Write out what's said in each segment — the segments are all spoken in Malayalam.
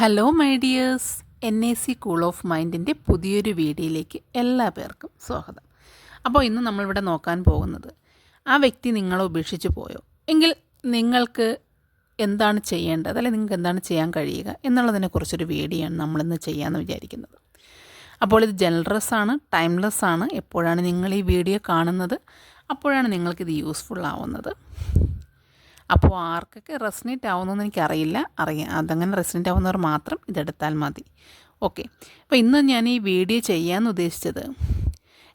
Hello my dears N A C cool of മൈൻഡിന്റെ പുതിയൊരു വീഡിയോയിലേക്ക് എല്ലാ പേർക്കും സ്വാഗതം. അപ്പോൾ ഇന്ന് നമ്മളിവിടെ നോക്കാൻ പോകുന്നത് ആ വ്യക്തി നിങ്ങളെ ഉപേക്ഷിച്ച് പോയോ? എങ്കിൽ നിങ്ങൾക്ക് എന്താണ് ചെയ്യേണ്ടത്? അല്ലെങ്കിൽ നിങ്ങൾക്ക് എന്താണ് ചെയ്യാൻ കഴിയുക? എന്നുള്ളതിനെക്കുറിച്ചൊരു വീഡിയോ ആണ് നമ്മളിന്ന് ചെയ്യാമെന്ന് വിചാരിക്കുന്നത്. അപ്പോൾ ഇത് ജനറസ് ആണ് ടൈംലെസ് ആണ്. എപ്പോഴാണ് നിങ്ങൾ ഈ വീഡിയോ കാണുന്നത്? അപ്പോഴാണ് നിങ്ങൾക്കിത് യൂസ്ഫുൾ ആവുന്നത്. അപ്പോൾ ആർക്കൊക്കെ റെസിനേറ്റ് ആവുന്നതെന്ന് എനിക്കറിയില്ല. അറിയാം അതങ്ങനെ റെസിനേറ്റ് ആവുന്നവർ മാത്രം ഇതെടുത്താൽ മതി. ഓക്കെ അപ്പോൾ ഇന്ന് ഞാൻ ഈ വീഡിയോ ചെയ്യാമെന്ന് ഉദ്ദേശിച്ചത്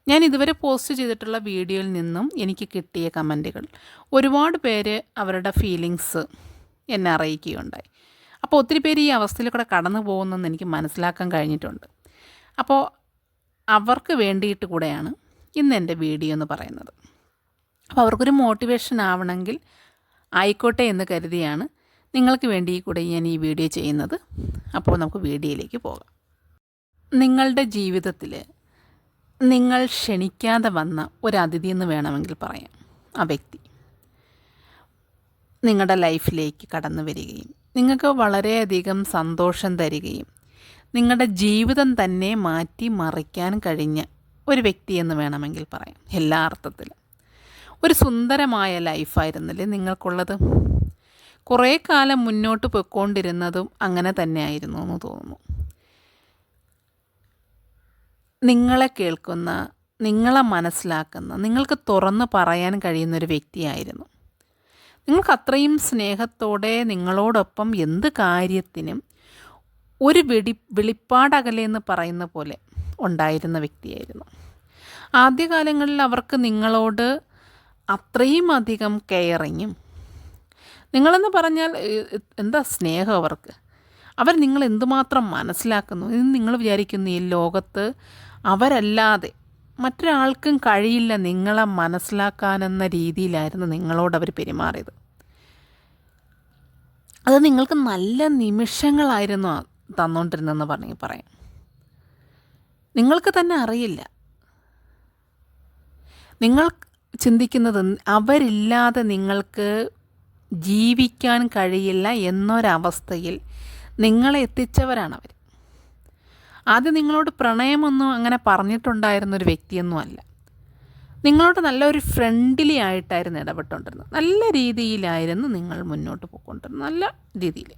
ഞാൻ ഇതുവരെ പോസ്റ്റ് ചെയ്തിട്ടുള്ള വീഡിയോയിൽ നിന്നും എനിക്ക് കിട്ടിയ കമന്റുകൾ ഒരുപാട് പേര് അവരുടെ ഫീലിങ്സ് എന്നെ അറിയിക്കുകയുണ്ടായി. അപ്പോൾ ഒത്തിരി പേര് ഈ അവസ്ഥയിൽ കൂടെ കടന്നു പോകുന്നെന്ന് എനിക്ക് മനസ്സിലാക്കാൻ കഴിഞ്ഞിട്ടുണ്ട്. അപ്പോൾ അവർക്ക് വേണ്ടിയിട്ട് കൂടെയാണ് ഇന്ന് എന്റെ വീഡിയോ എന്ന് പറയുന്നത്. അപ്പോൾ അവർക്കൊരു മോട്ടിവേഷൻ ആവണമെങ്കിൽ ആയിക്കോട്ടെ എന്ന് കരുതിയാണ് നിങ്ങൾക്ക് വേണ്ടി കൂടെ ഞാൻ ഈ വീഡിയോ ചെയ്യുന്നത്. അപ്പോൾ നമുക്ക് വീഡിയോയിലേക്ക് പോകാം. നിങ്ങളുടെ ജീവിതത്തിൽ നിങ്ങൾ ക്ഷണിക്കാതെ വന്ന ഒരു അതിഥി എന്ന് വേണമെങ്കിൽ പറയാം. ആ വ്യക്തി. നിങ്ങളുടെ ലൈഫിലേക്ക് കടന്നു വരികയും നിങ്ങൾക്ക് വളരെയധികം സന്തോഷം തരികയും നിങ്ങളുടെ ജീവിതം തന്നെ മാറ്റി മറിക്കാൻ കഴിഞ്ഞ ഒരു വ്യക്തി എന്ന് വേണമെങ്കിൽ പറയാം. എല്ലാ അർത്ഥത്തിലും. ഒരു സുന്ദരമായ ലൈഫായിരുന്നില്ലേ നിങ്ങൾക്കുള്ളത്? കുറേ കാലം മുന്നോട്ട് പൊയ്ക്കൊണ്ടിരുന്നതും അങ്ങനെ തന്നെയായിരുന്നു എന്ന് തോന്നുന്നു. നിങ്ങളെ കേൾക്കുന്ന നിങ്ങളെ മനസ്സിലാക്കുന്ന നിങ്ങൾക്ക് തുറന്ന് പറയാൻ കഴിയുന്ന ഒരു വ്യക്തിയായിരുന്നു. നിങ്ങൾക്ക് അത്രയും സ്നേഹത്തോടെ നിങ്ങളോടൊപ്പം എന്ത് കാര്യത്തിനും ഒരു വെടി വെളിപ്പാടകലെ എന്ന് പറയുന്ന പോലെ ഉണ്ടായിരുന്ന വ്യക്തിയായിരുന്നു. ആദ്യകാലങ്ങളിൽ അവർക്ക് നിങ്ങളോട് അത്രയും അധികം കെയറിങ്ങും നിങ്ങളെന്ന് പറഞ്ഞാൽ എന്താ സ്നേഹം അവർക്ക്? അവർ നിങ്ങൾ എന്തുമാത്രം മനസ്സിലാക്കുന്നു? ഇത് നിങ്ങൾ വിചാരിക്കുന്നു ഈ ലോകത്ത് അവരല്ലാതെ മറ്റൊരാൾക്കും കഴിയില്ല നിങ്ങളെ മനസ്സിലാക്കാനെന്ന രീതിയിലായിരുന്നു നിങ്ങളോട് അവർ പെരുമാറിയത്. അത് നിങ്ങൾക്ക് നല്ല നിമിഷങ്ങളായിരുന്നു ആ തന്നുകൊണ്ടിരുന്നതെന്ന് പറഞ്ഞെങ്കിൽ പറയാം. നിങ്ങൾക്ക് തന്നെ അറിയില്ല. നിങ്ങൾ ചിന്തിക്കുന്നത് അവരില്ലാതെ നിങ്ങൾക്ക് ജീവിക്കാൻ കഴിയില്ല എന്നൊരവസ്ഥയിൽ നിങ്ങളെ എത്തിച്ചവരാണ് അവർ ആദ്യം നിങ്ങളോട് പ്രണയമൊന്നും അങ്ങനെ പറഞ്ഞിട്ടുണ്ടായിരുന്നൊരു വ്യക്തിയൊന്നും അല്ല. നിങ്ങളോട് നല്ലൊരു ഫ്രണ്ട്ലി ആയിട്ടായിരുന്നു ഇടപെട്ടുകൊണ്ടിരുന്നത് നല്ല രീതിയിലായിരുന്നു നിങ്ങൾ മുന്നോട്ട് പോയിക്കൊണ്ടിരുന്നത്. നല്ല രീതിയിൽ.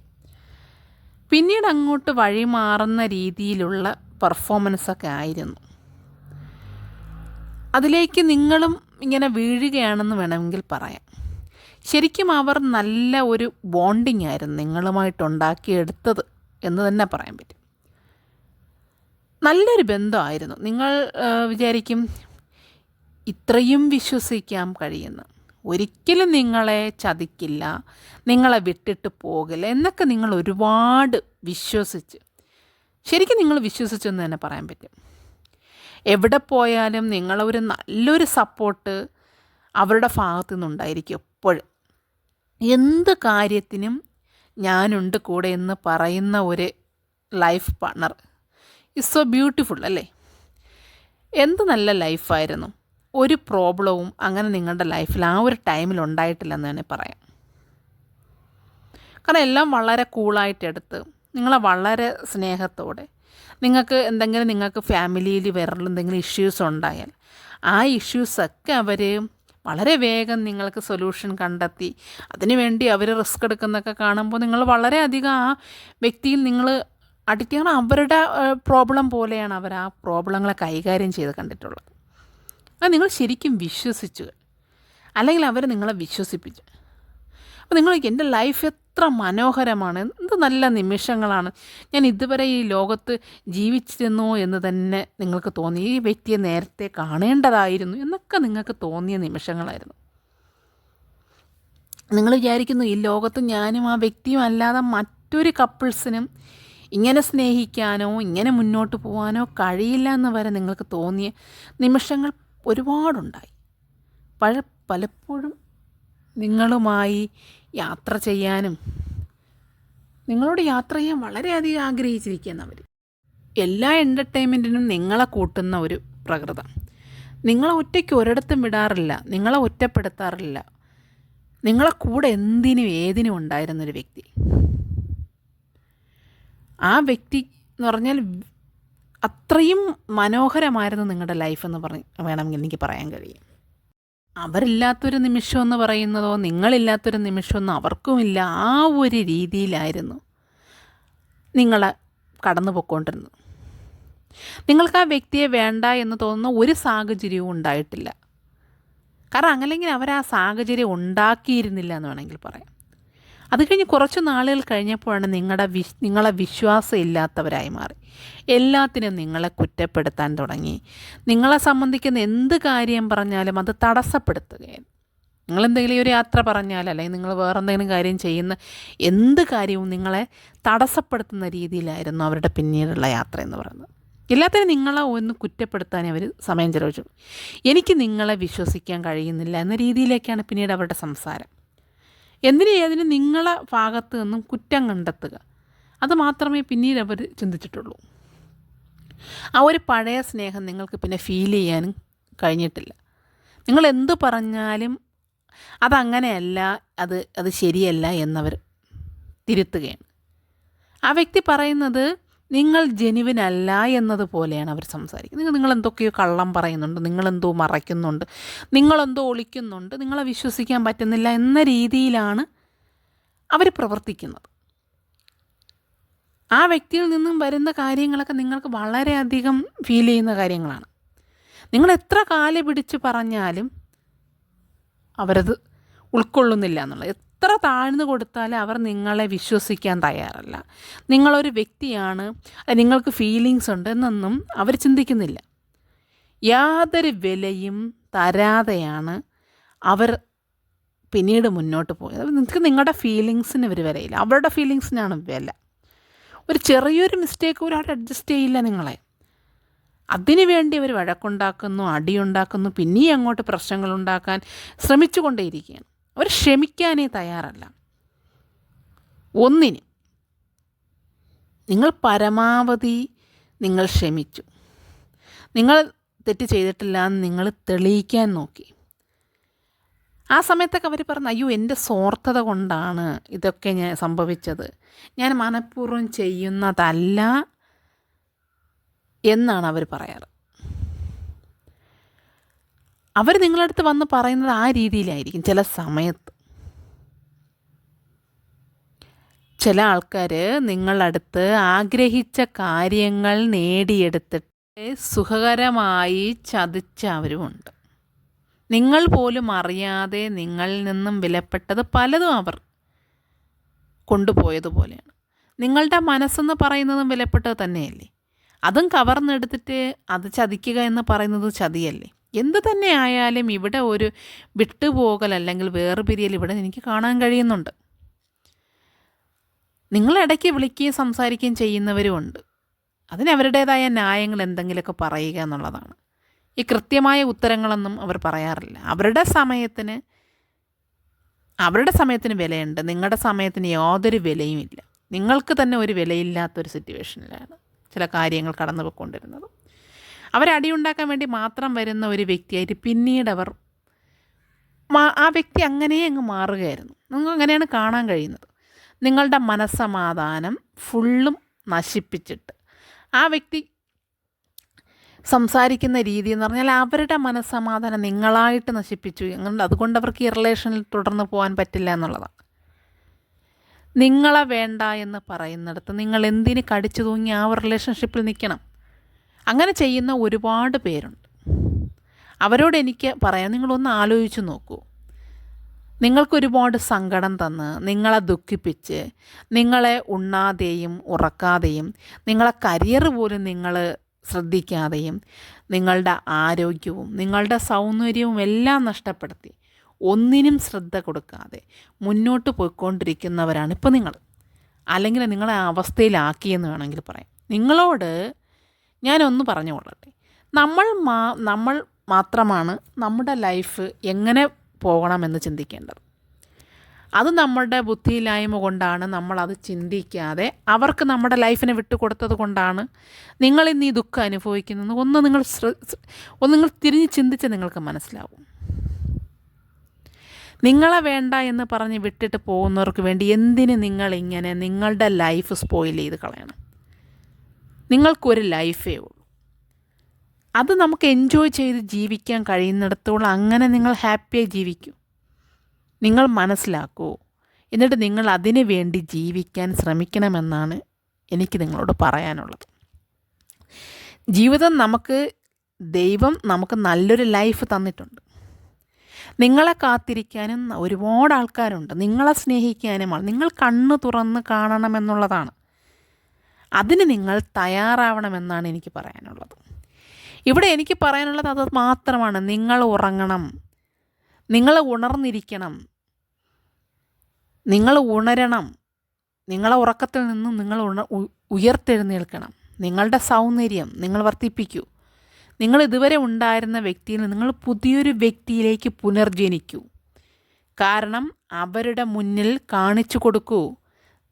പിന്നീട് അങ്ങോട്ട് വഴിമാറുന്ന രീതിയിലുള്ള പെർഫോമൻസൊക്കെ ആയിരുന്നു. അതിലേക്ക് നിങ്ങളും ഇങ്ങനെ വീഴുകയാണെന്ന് വേണമെങ്കിൽ പറയാം. ശരിക്കും അവർ നല്ല ഒരു ബോണ്ടിങ് ആയിരുന്നു നിങ്ങളുമായിട്ടുണ്ടാക്കിയെടുത്തത് എന്ന് തന്നെ പറയാൻ പറ്റും. നല്ലൊരു ബന്ധമായിരുന്നു. നിങ്ങൾ വിചാരിക്കും ഇത്രയും വിശ്വസിക്കാൻ കഴിയുന്നു. ഒരിക്കലും നിങ്ങളെ ചതിക്കില്ല നിങ്ങളെ വിട്ടിട്ട് പോകില്ല എന്നൊക്കെ നിങ്ങൾ ഒരുപാട് വിശ്വസിച്ച് ശരിക്കും നിങ്ങൾ വിശ്വസിച്ചെന്ന് തന്നെ പറയാൻ പറ്റും. എവിടെ പോയാലും നിങ്ങളൊരു നല്ലൊരു സപ്പോർട്ട് അവരുടെ ഭാഗത്തു നിന്നുണ്ടായിരിക്കും എപ്പോഴും. എന്ത് കാര്യത്തിനും ഞാനുണ്ട് കൂടെ എന്ന് പറയുന്ന ഒരു life partner is so beautiful അല്ലേ? എന്ത് നല്ല ലൈഫായിരുന്നു ഒരു പ്രോബ്ലവും അങ്ങനെ നിങ്ങളുടെ ലൈഫിൽ ആ ഒരു ടൈമിൽ ഉണ്ടായിട്ടില്ലെന്ന് തന്നെ പറയാം. കാരണം എല്ലാം വളരെ കൂളായിട്ടെടുത്ത് നിങ്ങളെ വളരെ സ്നേഹത്തോടെ നിങ്ങൾക്ക് എന്തെങ്കിലും നിങ്ങൾക്ക് ഫാമിലിയിൽ വേറെ എന്തെങ്കിലും ഇഷ്യൂസ് ഉണ്ടായാൽ ആ ഇഷ്യൂസൊക്കെ അവർ വളരെ വേഗം നിങ്ങൾക്ക് സൊല്യൂഷൻ കണ്ടെത്തി. അതിനുവേണ്ടി അവർ റിസ്ക് എടുക്കുന്നതൊക്കെ കാണുമ്പോൾ നിങ്ങൾ വളരെയധികം ആ വ്യക്തിയിൽ നിങ്ങൾ അഡിക്റ്റ് അവരുടെ പ്രോബ്ലം പോലെയാണ് അവർ ആ പ്രോബ്ലങ്ങളെ കൈകാര്യം ചെയ്ത് കണ്ടിട്ടുള്ളത്. അത് നിങ്ങൾ ശരിക്കും വിശ്വസിച്ചു. അല്ലെങ്കിൽ അവർ നിങ്ങളെ വിശ്വസിപ്പിച്ചു. അപ്പോൾ നിങ്ങൾ എന്റെ ലൈഫ് എത്ര മനോഹരമാണ് എന്ത് നല്ല നിമിഷങ്ങളാണ്. ഞാൻ ഇതുവരെ ഈ ലോകത്ത് ജീവിച്ചിരുന്നു എന്ന് തന്നെ നിങ്ങൾക്ക് തോന്നി. ഈ വ്യക്തിയെ നേരത്തെ കാണേണ്ടതായിരുന്നു എന്നൊക്കെ നിങ്ങൾക്ക് തോന്നിയ നിമിഷങ്ങളായിരുന്നു. നിങ്ങൾ വിചാരിക്കുന്നു ഈ ലോകത്ത് ഞാനും ആ വ്യക്തിയും അല്ലാതെ മറ്റൊരു കപ്പിൾസിനും ഇങ്ങനെ സ്നേഹിക്കാനോ ഇങ്ങനെ മുന്നോട്ട് പോകാനോ കഴിയില്ല എന്ന് വരെ നിങ്ങൾക്ക് തോന്നിയ നിമിഷങ്ങൾ ഒരുപാടുണ്ടായി. പഴ പലപ്പോഴും നിങ്ങളുമായി യാത്ര ചെയ്യാനും നിങ്ങളോട് യാത്ര ചെയ്യാൻ വളരെയധികം ആഗ്രഹിച്ചിരിക്കുകയാണ് അവർ എല്ലാ എന്റർടൈൻമെന്റിനും നിങ്ങളെ കൂട്ടുന്ന ഒരു പ്രകൃതം. നിങ്ങളെ ഒറ്റയ്ക്ക് ഒരിടത്തും വിടാറില്ല നിങ്ങളെ ഒറ്റപ്പെടുത്താറില്ല. നിങ്ങളെ കൂടെ എന്തിനും ഏതിനും ഉണ്ടായിരുന്നൊരു വ്യക്തി. ആ വ്യക്തി എന്ന് പറഞ്ഞാൽ അത്രയും മനോഹരമായിരുന്നു നിങ്ങളുടെ ലൈഫ് എന്ന് പറഞ്ഞ് വേണമെങ്കിൽ എനിക്ക് പറയാൻ കഴിയും. അവരില്ലാത്തൊരു നിമിഷം എന്ന് പറയുന്നതോ നിങ്ങളില്ലാത്തൊരു നിമിഷമൊന്നും അവർക്കുമില്ല. ആ ഒരു രീതിയിലായിരുന്നു നിങ്ങൾ കടന്നു പോയിക്കൊണ്ടിരുന്നത്. നിങ്ങൾക്ക് ആ വ്യക്തിയെ വേണ്ട എന്ന് തോന്നുന്ന ഒരു സാഹചര്യവും ഉണ്ടായിട്ടില്ല. കാരണം അങ്ങനെങ്കിൽ അവർ ആ സാഹചര്യം ഉണ്ടാക്കിയിരുന്നില്ല എന്ന് വേണമെങ്കിൽ പറയാം. അത് കഴിഞ്ഞ് കുറച്ച് നാളുകൾ കഴിഞ്ഞപ്പോഴാണ് നിങ്ങളുടെ വിശ് നിങ്ങളെ വിശ്വാസം ഇല്ലാത്തവരായി മാറി. എല്ലാത്തിനും നിങ്ങളെ കുറ്റപ്പെടുത്താൻ തുടങ്ങി. നിങ്ങളെ സംബന്ധിക്കുന്ന എന്ത് കാര്യം പറഞ്ഞാലും അത് തടസ്സപ്പെടുത്തുകയാണ് നിങ്ങൾ എന്തെങ്കിലും ഒരു യാത്ര പറഞ്ഞാൽ അല്ലെങ്കിൽ നിങ്ങൾ വേറെ എന്തെങ്കിലും കാര്യം ചെയ്യുന്ന എന്ത് കാര്യവും നിങ്ങളെ തടസ്സപ്പെടുത്തുന്ന രീതിയിലായിരുന്നു അവരുടെ പിന്നീടുള്ള യാത്ര എന്ന് പറയുന്നത്. എല്ലാത്തിനും നിങ്ങളെ ഒന്ന് കുറ്റപ്പെടുത്താൻ അവർ സമയം ചെലവഴിച്ചു. എനിക്ക് നിങ്ങളെ വിശ്വസിക്കാൻ കഴിയുന്നില്ല എന്ന രീതിയിലേക്കാണ് പിന്നീട് അവരുടെ സംസാരം. എന്തിനും ഏതിന് നിങ്ങളെ ഭാഗത്ത് നിന്നും കുറ്റം കണ്ടെത്തുക? അത് മാത്രമേ പിന്നീട് അവർ ചിന്തിച്ചിട്ടുള്ളൂ. ആ ഒരു പഴയ സ്നേഹം നിങ്ങൾക്ക് പിന്നെ ഫീൽ ചെയ്യാനും കഴിഞ്ഞിട്ടില്ല. നിങ്ങൾ എന്ത് പറഞ്ഞാലും അതങ്ങനെയല്ല അത് അത് ശരിയല്ല എന്നവർ തിരുത്തുകയാണ്. ആ വ്യക്തി പറയുന്നത് നിങ്ങൾ ജെനുവിനല്ല എന്നതുപോലെയാണ് അവർ സംസാരിക്കുന്നത്. നിങ്ങൾ എന്തൊക്കെയോ കള്ളം പറയുന്നുണ്ട് നിങ്ങളെന്തോ മറയ്ക്കുന്നുണ്ട് നിങ്ങളെന്തോ ഒളിക്കുന്നുണ്ട് നിങ്ങളെ വിശ്വസിക്കാൻ പറ്റുന്നില്ല എന്ന രീതിയിലാണ് അവർ പ്രവർത്തിക്കുന്നത്. ആ വ്യക്തിയിൽ നിന്നും വരുന്ന കാര്യങ്ങളൊക്കെ നിങ്ങൾക്ക് വളരെയധികം ഫീൽ ചെയ്യുന്ന കാര്യങ്ങളാണ്. നിങ്ങൾ എത്ര കാൽ പിടിച്ച് പറഞ്ഞാലും അവരത് ഉൾക്കൊള്ളുന്നില്ല എന്നുള്ളത്. എത്ര താഴ്ന്നു കൊടുത്താലും അവർ നിങ്ങളെ വിശ്വസിക്കാൻ തയ്യാറല്ല. നിങ്ങളൊരു വ്യക്തിയാണ് നിങ്ങൾക്ക് ഫീലിങ്സ് ഉണ്ട് എന്നൊന്നും അവർ ചിന്തിക്കുന്നില്ല. യാതൊരു വിലയും തരാതെയാണ് അവർ പിന്നീട് മുന്നോട്ട് പോയത്. നിങ്ങൾക്ക് നിങ്ങളുടെ ഫീലിങ്സിന് ഇവർ വിലയില്ല. അവരുടെ ഫീലിങ്സിനാണ് വില. ഒരു ചെറിയൊരു മിസ്റ്റേക്ക് ഒരാൾ അഡ്ജസ്റ്റ് ചെയ്യില്ല നിങ്ങളെ. അതിനു വേണ്ടി അവർ വഴക്കുണ്ടാക്കുന്നു അടിയുണ്ടാക്കുന്നു പിന്നെയും അങ്ങോട്ട് പ്രശ്നങ്ങൾ ഉണ്ടാക്കാൻ കൊണ്ടേയിരിക്കുകയാണ് അവർ ക്ഷമിക്കാനേ തയ്യാറല്ല. ഒന്നിന് നിങ്ങൾ പരമാവധി നിങ്ങൾ ക്ഷമിച്ചു. നിങ്ങൾ തെറ്റ് ചെയ്തിട്ടില്ല എന്ന് നിങ്ങൾ തെളിയിക്കാൻ നോക്കി. ആ സമയത്തൊക്കെ അവർ പറഞ്ഞു അയ്യോ എന്റെ സ്വാർത്ഥത കൊണ്ടാണ് ഇതൊക്കെ ഞാൻ സംഭവിച്ചത്. ഞാൻ മനഃപൂർവം ചെയ്യുന്നതല്ല എന്നാണ് അവർ പറയാറ്. അവർ നിങ്ങളടുത്ത് വന്ന് പറയുന്നത് ആ രീതിയിലായിരിക്കും. ചില സമയത്ത് ചില ആൾക്കാർ നിങ്ങളടുത്ത് ആഗ്രഹിച്ച കാര്യങ്ങൾ നേടിയെടുത്തിട്ട് സുഖകരമായി ചതിച്ചവരുമുണ്ട്. നിങ്ങൾ പോലും അറിയാതെ നിങ്ങളിൽ നിന്നും വിലപ്പെട്ടത് പലതും അവർ കൊണ്ടുപോയതുപോലെയാണ് നിങ്ങളുടെ മനസ്സെന്ന് പറയുന്നതും വിലപ്പെട്ടത് തന്നെയല്ലേ? അതും കവർന്നെടുത്തിട്ട് അത് ചതിക്കുക എന്ന് പറയുന്നത് ചതിയല്ലേ? എന്ത് തന്നെ ആയാലും ഇവിടെ ഒരു വിട്ടുപോകൽ അല്ലെങ്കിൽ വേർപിരിയൽ ഇവിടെ എനിക്ക് കാണാൻ കഴിയുന്നുണ്ട്. നിങ്ങളിടയ്ക്ക് വിളിക്കുകയും സംസാരിക്കുകയും ചെയ്യുന്നവരുമുണ്ട് അതിനവരുടേതായ ന്യായങ്ങൾ എന്തെങ്കിലുമൊക്കെ പറയുക എന്നുള്ളതാണ്. ഈ കൃത്യമായ ഉത്തരങ്ങളൊന്നും അവർ പറയാറില്ല. അവരുടെ സമയത്തിന് അവരുടെ സമയത്തിന് വിലയുണ്ട്. നിങ്ങളുടെ സമയത്തിന് യാതൊരു വിലയും ഇല്ല നിങ്ങൾക്ക് തന്നെ ഒരു വിലയില്ലാത്തൊരു സിറ്റുവേഷനിലാണ് ചില കാര്യങ്ങൾ കടന്നു പോയിക്കൊണ്ടിരുന്നത് അവരടിയുണ്ടാക്കാൻ വേണ്ടി മാത്രം വരുന്ന ഒരു വ്യക്തിയായിട്ട് പിന്നീട് അവർ ആ വ്യക്തി അങ്ങനെ അങ്ങ് മാറുകയായിരുന്നു. നിങ്ങൾക്ക് അങ്ങനെയാണ് കാണാൻ കഴിയുന്നത്. നിങ്ങളുടെ മനസ്സമാധാനം ഫുള്ളും നശിപ്പിച്ചിട്ട്. ആ വ്യക്തി സംസാരിക്കുന്ന രീതി എന്ന് പറഞ്ഞാൽ അവരുടെ മനസ്സമാധാനം നിങ്ങളായിട്ട് നശിപ്പിച്ചു. അങ്ങനെ അതുകൊണ്ട് അവർക്ക് ഈ റിലേഷനിൽ തുടർന്ന് പോകാൻ പറ്റില്ല എന്നുള്ളതാണ്. നിങ്ങളെ വേണ്ട എന്ന് പറയുന്നിടത്ത് നിങ്ങൾ എന്തിന് കടിച്ചു തൂങ്ങി ആ റിലേഷൻഷിപ്പിൽ നിൽക്കണം? അങ്ങനെ ചെയ്യുന്ന ഒരുപാട് പേരുണ്ട്. അവരോട് എനിക്ക് പറയാം നിങ്ങളൊന്ന് ആലോചിച്ച് നോക്കൂ. നിങ്ങൾക്കൊരുപാട് സങ്കടം തന്ന് നിങ്ങളെ ദുഃഖിപ്പിച്ച് നിങ്ങളെ ഉണ്ണാതെയും ഉറക്കാതെയും നിങ്ങളെ കരിയർ പോലും നിങ്ങൾ ശ്രദ്ധിക്കാതെയും നിങ്ങളുടെ ആരോഗ്യവും നിങ്ങളുടെ സൗന്ദര്യവും എല്ലാം നഷ്ടപ്പെടുത്തി ഒന്നിനും ശ്രദ്ധ കൊടുക്കാതെ മുന്നോട്ട് പോയിക്കൊണ്ടിരിക്കുന്നവരാണ് ഇപ്പോൾ നിങ്ങൾ അല്ലെങ്കിൽ നിങ്ങളെ അവസ്ഥയിലാക്കിയെന്ന് വേണമെങ്കിൽ പറയാം. നിങ്ങളോട് ഞാനൊന്ന് പറഞ്ഞു കൊള്ളട്ടെ. നമ്മൾ മാ നമ്മൾ മാത്രമാണ് നമ്മുടെ ലൈഫ് എങ്ങനെ പോകണമെന്ന് ചിന്തിക്കേണ്ടത്. അത് നമ്മളുടെ ബുദ്ധിയില്ലായ്മ കൊണ്ടാണ് നമ്മളത് ചിന്തിക്കാതെ അവർക്ക് നമ്മുടെ ലൈഫിനെ വിട്ടുകൊടുത്തത് കൊണ്ടാണ് നിങ്ങൾ ഇന്ന് ഈ ദുഃഖം അനുഭവിക്കുന്നത് ഒന്ന് നിങ്ങൾ ഒന്ന് നിങ്ങൾ തിരിഞ്ഞ് ചിന്തിച്ച് നിങ്ങൾക്ക് മനസ്സിലാവും. നിങ്ങളെ വേണ്ട എന്ന് പറഞ്ഞ് വിട്ടിട്ട് പോകുന്നവർക്ക് വേണ്ടി എന്തിന് നിങ്ങളിങ്ങനെ നിങ്ങളുടെ ലൈഫ് സ്പോയിൽ ചെയ്ത് കളയണം? നിങ്ങൾക്കൊരു ലൈഫേ ഉള്ളൂ. അത് നമുക്ക് എൻജോയ് ചെയ്ത് ജീവിക്കാൻ കഴിയുന്നിടത്തോളം അങ്ങനെ നിങ്ങൾ ഹാപ്പിയായി ജീവിക്കൂ. നിങ്ങൾ മനസ്സിലാക്കൂ. എന്നിട്ട് നിങ്ങൾ അതിനു വേണ്ടി ജീവിക്കാൻ ശ്രമിക്കണമെന്നാണ് എനിക്ക് നിങ്ങളോട് പറയാനുള്ളത്. ജീവിതം നമുക്ക് ദൈവം നമുക്ക് നല്ലൊരു ലൈഫ് തന്നിട്ടുണ്ട്. നിങ്ങളെ കാത്തിരിക്കാനും ഒരുപാട് ആൾക്കാരുണ്ട്. നിങ്ങളെ സ്നേഹിക്കാനുമാണ്. നിങ്ങൾ കണ്ണ് തുറന്ന് കാണണമെന്നുള്ളതാണ്. അതിന് നിങ്ങൾ തയ്യാറാവണമെന്നാണ് എനിക്ക് പറയാനുള്ളത്. ഇവിടെ എനിക്ക് പറയാനുള്ളത് അത് മാത്രമാണ്. നിങ്ങൾ ഉറങ്ങണം. നിങ്ങൾ ഉണർന്നിരിക്കണം. നിങ്ങൾ ഉണരണം. നിങ്ങളെ ഉറക്കത്തിൽ നിന്നും നിങ്ങൾ ഉണ ഉയർത്തെഴുന്നേൽക്കണം. നിങ്ങളുടെ സൗന്ദര്യം നിങ്ങൾ വർദ്ധിപ്പിക്കൂ. നിങ്ങൾ ഇതുവരെ ഉണ്ടായിരുന്ന വ്യക്തിയിൽ നിങ്ങൾ പുതിയൊരു വ്യക്തിയിലേക്ക് പുനർജനിക്കൂ. കാരണം അവരുടെ മുന്നിൽ കാണിച്ചു കൊടുക്കൂ.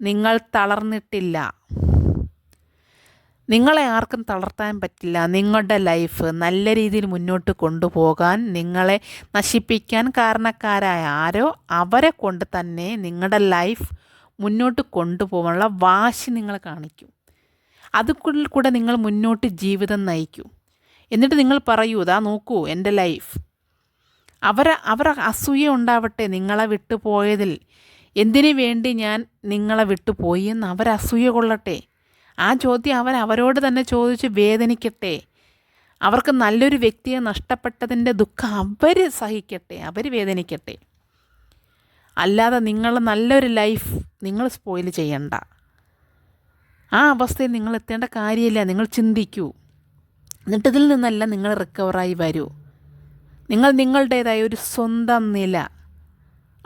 നിങ്ങൾ തളർന്നിട്ടില്ല. നിങ്ങളെ ആർക്കും തളർത്താൻ പറ്റില്ല. നിങ്ങളുടെ ലൈഫ് നല്ല രീതിയിൽ മുന്നോട്ട് കൊണ്ടുപോകാൻ നിങ്ങളെ നശിപ്പിക്കാൻ കാരണക്കാരായ ആരോ അവരെ കൊണ്ട് തന്നെ നിങ്ങളുടെ ലൈഫ് മുന്നോട്ട് കൊണ്ടുപോകാനുള്ള വാശി നിങ്ങൾ കാണിക്കും. അതുക്കുള്ളിൽ കൂടെ നിങ്ങൾ മുന്നോട്ട് ജീവിതം നയിക്കൂ. എന്നിട്ട് നിങ്ങൾ പറയൂ ഇതാ നോക്കൂ എന്റെ ലൈഫ് അവർ അവർ അസൂയ ഉണ്ടാവട്ടെ നിങ്ങളെ വിട്ടുപോയതിൽ. എന്തിനു വേണ്ടി ഞാൻ നിങ്ങളെ വിട്ടുപോയി എന്ന് അവർ അസൂയ കൊള്ളട്ടെ? ആ ചോദ്യം അവൻ അവരോട് തന്നെ ചോദിച്ച് വേദനിക്കട്ടെ. അവർക്ക് നല്ലൊരു വ്യക്തിയെ നഷ്ടപ്പെട്ടതിന്റെ ദുഃഖം അവർ സഹിക്കട്ടെ അവർ വേദനിക്കട്ടെ. അല്ലാതെ നിങ്ങൾ നല്ലൊരു ലൈഫ് നിങ്ങൾ സ്പോയിൽ ചെയ്യണ്ട. ആ അവസ്ഥയിൽ നിങ്ങൾ എത്തേണ്ട കാര്യമില്ല നിങ്ങൾ ചിന്തിക്കൂ. എന്നിട്ട് നിന്നല്ല നിങ്ങൾ റിക്കവറായി വരൂ. നിങ്ങൾ നിങ്ങളുടേതായ ഒരു സ്വന്തം നില.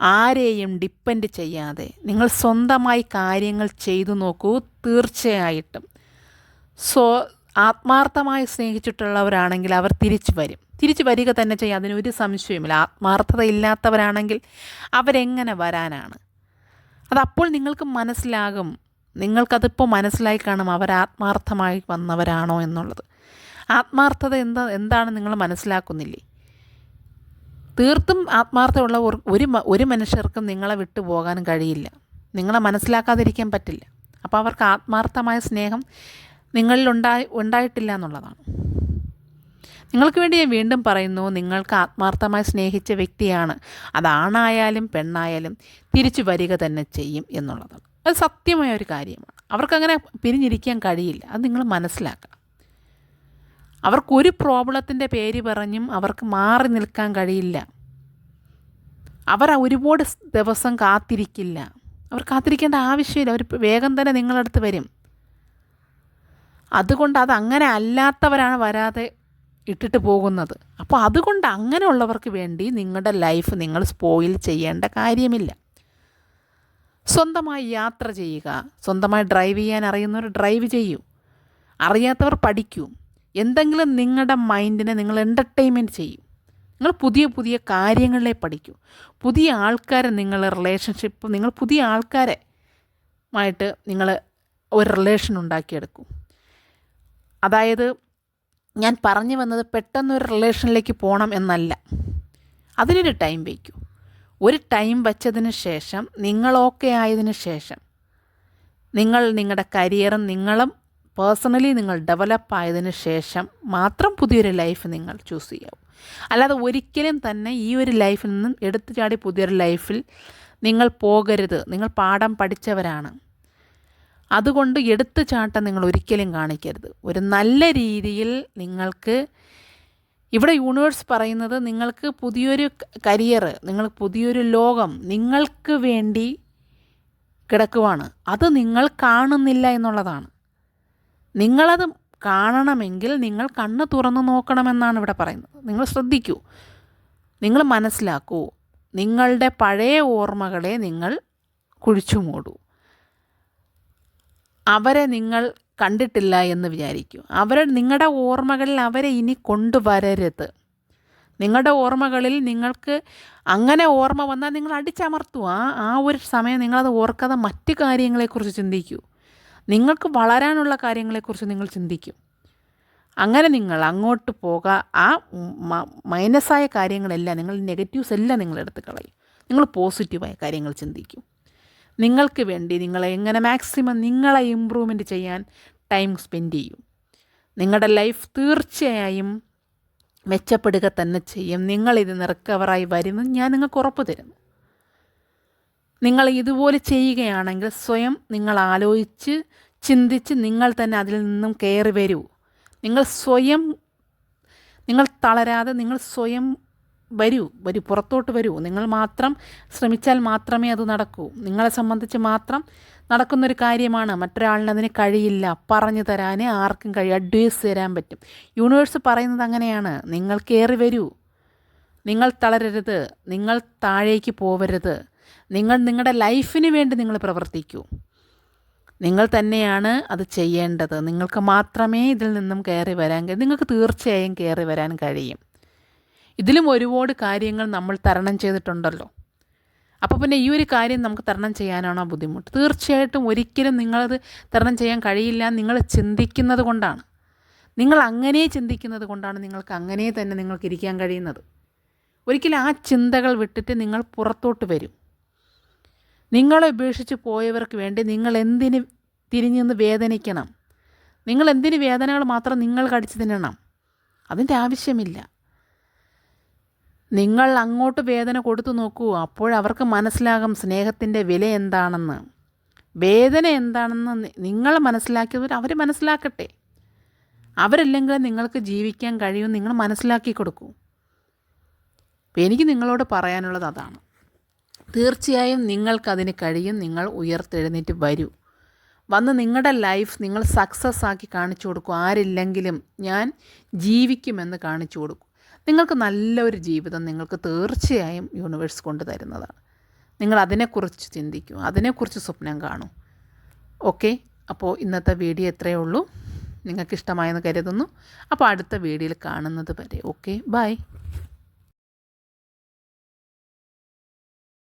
ആരെയും ഡിപ്പെൻഡ് ചെയ്യാതെ നിങ്ങൾ സ്വന്തമായി കാര്യങ്ങൾ ചെയ്തു നോക്കൂ തീർച്ചയായിട്ടും. സ്വ ആത്മാർത്ഥമായി സ്നേഹിച്ചിട്ടുള്ളവരാണെങ്കിൽ അവർ തിരിച്ചു വരും. തിരിച്ചു വരിക തന്നെ ചെയ്യാം അതിനൊരു സംശയവുമില്ല. ആത്മാർത്ഥത ഇല്ലാത്തവരാണെങ്കിൽ അവരെങ്ങനെ വരാനാണ്? അതപ്പോൾ നിങ്ങൾക്ക് മനസ്സിലാകും. നിങ്ങൾക്കതിപ്പോൾ മനസ്സിലായി കാണും അവർ ആത്മാർത്ഥമായി വന്നവരാണോ എന്നുള്ളത്. ആത്മാർത്ഥത എന്താ എന്താണ് നിങ്ങൾ മനസ്സിലാക്കുന്നില്ലേ? തീർത്തും ആത്മാർത്ഥമുള്ള ഒരു ഒരു മനുഷ്യർക്കും നിങ്ങളെ വിട്ടു പോകാനും കഴിയില്ല. നിങ്ങളെ മനസ്സിലാക്കാതിരിക്കാൻ പറ്റില്ല. അപ്പോൾ അവർക്ക് ആത്മാർത്ഥമായ സ്നേഹം നിങ്ങളിൽ ഉണ്ടായി ഉണ്ടായിട്ടില്ല എന്നുള്ളതാണ്. നിങ്ങൾക്ക് വേണ്ടി ഞാൻ വീണ്ടും പറയുന്നു നിങ്ങൾക്ക് ആത്മാർത്ഥമായി സ്നേഹിച്ച വ്യക്തിയാണ്. അതാണായാലും പെണ്ണായാലും തിരിച്ചു വരിക തന്നെ ചെയ്യും എന്നുള്ളതാണ്. അത് സത്യമായ ഒരു കാര്യമാണ്. അവർക്കങ്ങനെ പിരിഞ്ഞിരിക്കാൻ കഴിയില്ല. അത് നിങ്ങൾ മനസ്സിലാക്കണം. അവർക്കൊരു പ്രോബ്ലത്തിന്റെ പേര് പറഞ്ഞും അവർക്ക് മാറി നിൽക്കാൻ കഴിയില്ല. അവർ ഒരുപാട് ദിവസം കാത്തിരിക്കില്ല. അവർ കാത്തിരിക്കേണ്ട ആവശ്യമില്ല. അവർ വേഗം തന്നെ നിങ്ങളടുത്ത് വരും. അതുകൊണ്ട് അത് അങ്ങനെ അല്ലാത്തവരാണ് വരാതെ ഇട്ടിട്ട് പോകുന്നത്. അപ്പോൾ അതുകൊണ്ട് അങ്ങനെയുള്ളവർക്ക് വേണ്ടി നിങ്ങളുടെ ലൈഫ് നിങ്ങൾ സ്പോയിൽ ചെയ്യേണ്ട കാര്യമില്ല. സ്വന്തമായി യാത്ര ചെയ്യുക. സ്വന്തമായി ഡ്രൈവ് ചെയ്യാൻ അറിയുന്നവർ ഡ്രൈവ് ചെയ്യൂ. അറിയാത്തവർ പഠിക്കൂ. എന്തെങ്കിലും നിങ്ങളുടെ മൈൻഡിനെ നിങ്ങൾ എന്റർടൈൻമെന്റ് ചെയ്യും. നിങ്ങൾ പുതിയ പുതിയ കാര്യങ്ങളിലെ പഠിക്കൂ. പുതിയ ആൾക്കാരെ നിങ്ങൾ റിലേഷൻഷിപ്പ് നിങ്ങൾ പുതിയ ആൾക്കാരെ ആയിട്ട് നിങ്ങൾ ഒരു റിലേഷൻ ഉണ്ടാക്കിയെടുക്കും. അതായത് ഞാൻ പറഞ്ഞു വന്നത് പെട്ടെന്ന് പെട്ടെന്നൊരു റിലേഷനിലേക്ക് പോകണം എന്നല്ല. അതിനൊരു ടൈം വയ്ക്കൂ. ഒരു ടൈം വച്ചതിന് ശേഷം നിങ്ങൾ ഓക്കെ ആയതിനു ശേഷം നിങ്ങൾ നിങ്ങളുടെ കരിയറും നിങ്ങളും പേഴ്സണലി നിങ്ങൾ ഡെവലപ്പ് ആയതിന് ശേഷം മാത്രം പുതിയൊരു ലൈഫ് നിങ്ങൾ ചൂസ് ചെയ്യാവും. അല്ലാതെ ഒരിക്കലും തന്നെ ഈ ഒരു ലൈഫിൽ നിന്നും എടുത്തു ചാടി പുതിയൊരു ലൈഫിൽ നിങ്ങൾ പോകരുത്. നിങ്ങൾ പാഠം പഠിച്ചവരാണ്. അതുകൊണ്ട് എടുത്തു ചാട്ടം നിങ്ങൾ ഒരിക്കലും കാണിക്കരുത്. ഒരു നല്ല രീതിയിൽ നിങ്ങൾക്ക് ഇവിടെ യൂണിവേഴ്സ് പറയുന്നത് നിങ്ങൾക്ക് പുതിയൊരു കരിയർ നിങ്ങൾ പുതിയൊരു ലോകം നിങ്ങൾക്ക് വേണ്ടി കിടക്കുവാണ്. അത് നിങ്ങൾ കാണുന്നില്ല എന്നുള്ളതാണ്. നിങ്ങളത് കാണണമെങ്കിൽ നിങ്ങൾ കണ്ണ് തുറന്ന് നോക്കണമെന്നാണ് ഇവിടെ പറയുന്നത്. നിങ്ങൾ ശ്രദ്ധിക്കൂ. നിങ്ങൾ മനസ്സിലാക്കൂ. നിങ്ങളുടെ പഴയ ഓർമ്മകളെ നിങ്ങൾ കുഴിച്ചു മൂടൂ. അവരെ നിങ്ങൾ കണ്ടിട്ടില്ല എന്ന് വിചാരിക്കൂ. അവരെ നിങ്ങളുടെ ഓർമ്മകളിൽ അവരെ ഇനി കൊണ്ടുവരരുത്. നിങ്ങളുടെ ഓർമ്മകളിൽ നിങ്ങൾക്ക് അങ്ങനെ ഓർമ്മ വന്നാൽ നിങ്ങൾ അടിച്ചമർത്തു. ആ ആ ഒരു സമയം നിങ്ങളത് ഓർക്കാതെ മറ്റു കാര്യങ്ങളെക്കുറിച്ച് ചിന്തിക്കൂ. നിങ്ങൾക്ക് വളരാനുള്ള കാര്യങ്ങളെക്കുറിച്ച് നിങ്ങൾ ചിന്തിക്കും. അങ്ങനെ നിങ്ങൾ അങ്ങോട്ട് പോക ആ മൈനസായ കാര്യങ്ങളെല്ലാം നിങ്ങൾ നെഗറ്റീവ്സ് എല്ലാം നിങ്ങൾ എടുത്ത് കളയും. നിങ്ങൾ പോസിറ്റീവായ കാര്യങ്ങൾ ചിന്തിക്കും. നിങ്ങൾക്ക് വേണ്ടി നിങ്ങളെ എങ്ങനെ മാക്സിമം നിങ്ങളെ ഇമ്പ്രൂവ്മെന്റ് ചെയ്യാൻ ടൈം സ്പെൻഡ് ചെയ്യും. നിങ്ങളുടെ ലൈഫ് തീർച്ചയായും മെച്ചപ്പെടുക തന്നെ ചെയ്യും. നിങ്ങളിത് റിക്കവറായി വരുമെന്ന് ഞാൻ നിങ്ങൾക്ക് ഉറപ്പ് തരുന്നു. നിങ്ങൾ ഇതുപോലെ ചെയ്യുകയാണെങ്കിൽ സ്വയം നിങ്ങൾ ആലോചിച്ച് ചിന്തിച്ച് നിങ്ങൾ തന്നെ അതിൽ നിന്നും കയറി വരൂ. നിങ്ങൾ സ്വയം നിങ്ങൾ തളരാതെ നിങ്ങൾ സ്വയം വരൂ വരൂ പുറത്തോട്ട് വരൂ. നിങ്ങൾ മാത്രം ശ്രമിച്ചാൽ മാത്രമേ അത് നടക്കൂ. നിങ്ങളെ സംബന്ധിച്ച് മാത്രം നടക്കുന്നൊരു കാര്യമാണ് മറ്റൊരാളിന് അതിന് കഴിയില്ല. പറഞ്ഞു തരാൻ ആർക്കും കഴിയും അഡ്വൈസ് തരാൻ പറ്റും. യൂണിവേഴ്സ് പറയുന്നത് അങ്ങനെയാണ്. നിങ്ങൾ കയറി വരൂ. നിങ്ങൾ തളരരുത്. നിങ്ങൾ താഴേക്ക് പോവരുത്. നിങ്ങൾ നിങ്ങളുടെ ലൈഫിന് വേണ്ടി നിങ്ങൾ പ്രവർത്തിക്കൂ. നിങ്ങൾ തന്നെയാണ് അത് ചെയ്യേണ്ടത്. നിങ്ങൾക്ക് മാത്രമേ ഇതിൽ നിന്നും കയറി വരാൻ കഴിയും. നിങ്ങൾക്ക് തീർച്ചയായും കയറി വരാൻ കഴിയും. ഇതിലും ഒരുപാട് കാര്യങ്ങൾ നമ്മൾ തരണം ചെയ്തിട്ടുണ്ടല്ലോ. അപ്പോൾ പിന്നെ ഈ ഒരു കാര്യം നമുക്ക് തരണം ചെയ്യാനാണോ ബുദ്ധിമുട്ട്? തീർച്ചയായിട്ടും ഒരിക്കലും നിങ്ങളത് തരണം ചെയ്യാൻ കഴിയില്ല നിങ്ങൾ ചിന്തിക്കുന്നത് കൊണ്ടാണ്. നിങ്ങൾ അങ്ങനെ ചിന്തിക്കുന്നത് കൊണ്ടാണ് നിങ്ങൾക്ക് അങ്ങനെ തന്നെ നിങ്ങൾക്ക് ഇരിക്കാൻ കഴിയുന്നത്. ഒരിക്കലും ആ ചിന്തകൾ വിട്ടിട്ട് നിങ്ങൾ പുറത്തോട്ട് വരും. നിങ്ങളെ ഉപേക്ഷിച്ച് പോയവർക്ക് വേണ്ടി നിങ്ങൾ എന്തിന് തിരിഞ്ഞു നിന്ന് വേദനിക്കണം? നിങ്ങൾ എന്തിന് വേദനകൾ മാത്രം നിങ്ങൾ കടിച്ചു തിന്നണം? അതിന്റെ ആവശ്യമില്ല. നിങ്ങൾ അങ്ങോട്ട് വേദന കൊടുത്തു നോക്കൂ അപ്പോഴവർക്ക് മനസ്സിലാകും സ്നേഹത്തിന്റെ വില എന്താണെന്ന്. വേദന എന്താണെന്ന് നിങ്ങൾ മനസ്സിലാക്കിയവർ അവർ മനസ്സിലാക്കട്ടെ. അവരല്ലെങ്കിൽ നിങ്ങൾക്ക് ജീവിക്കാൻ കഴിയും നിങ്ങൾ മനസ്സിലാക്കി കൊടുക്കൂ. എനിക്ക് നിങ്ങളോട് പറയാനുള്ളത് അതാണ്. തീർച്ചയായും നിങ്ങൾക്കതിന് കഴിയും. നിങ്ങൾ ഉയർത്തെഴുന്നേറ്റ് വരൂ. വന്ന് നിങ്ങളുടെ ലൈഫ് നിങ്ങൾ സക്സസ് ആക്കി കാണിച്ചു കൊടുക്കും. ആരില്ലെങ്കിലും ഞാൻ ജീവിക്കുമെന്ന് കാണിച്ചു കൊടുക്കും. നിങ്ങൾക്ക് നല്ലൊരു ജീവിതം നിങ്ങൾക്ക് തീർച്ചയായും യൂണിവേഴ്സ് കൊണ്ട് തരുന്നതാണ്. നിങ്ങൾ അതിനെക്കുറിച്ച് ചിന്തിക്കും. അതിനെക്കുറിച്ച് സ്വപ്നം കാണും. ഓക്കെ അപ്പോൾ ഇന്നത്തെ വീഡിയോ എത്രയേ ഉള്ളൂ. നിങ്ങൾക്ക് ഇഷ്ടമായെന്ന് കരുതുന്നു. അപ്പോൾ അടുത്ത വീഡിയോയിൽ കാണുന്നത് വരെ. Okay bye